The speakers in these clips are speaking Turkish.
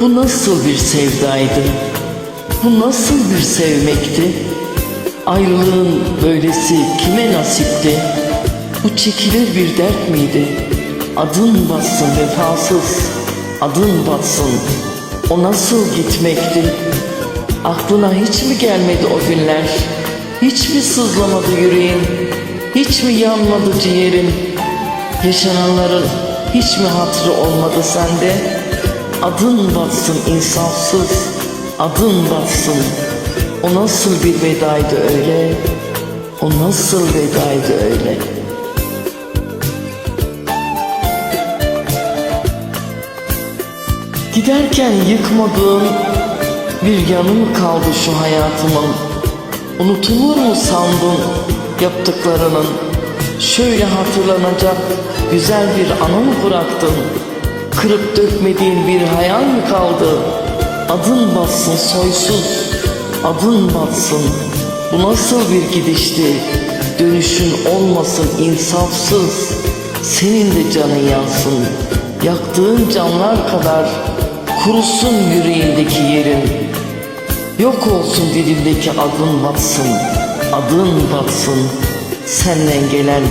Bu nasıl bir sevdaydı? Bu nasıl bir sevmekti? Ayrılığın böylesi kime nasipti? Bu çekilir bir dert miydi? Adın batsın vefasız, adın batsın. O nasıl gitmekti? Aklına hiç mi gelmedi o günler? Hiç mi sızlamadı yüreğin? Hiç mi yanmadı ciğerin? Yaşananların hiç mi hatırı olmadı sende? Adın batsın insafsız, adın batsın. O nasıl bir vedaydı öyle? O nasıl vedaydı öyle? Giderken yıkmadığın bir yanı mı kaldı şu hayatımın? Unutulur mu sandın yaptıklarının? Şöyle hatırlanacak güzel bir anı mı bıraktın? Kırıp dökmediğin bir hayal mi kaldı? Adın batsın soysuz, adın batsın. Bu nasıl bir gidişti? Dönüşün olmasın insafsız. Senin de canın yansın. Yaktığın canlar kadar kurusun yüreğindeki yerin. Yok olsun dilimdeki adın batsın, adın batsın. Senden gelen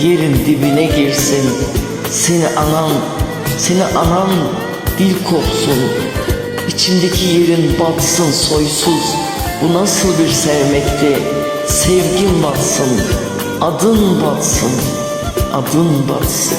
yerin dibine girsin. Seni anan, seni anan dil kopsun. İçindeki yerin batsın soysuz. Bu nasıl bir sevmekti? Sevgin batsın, adın batsın, adın batsın.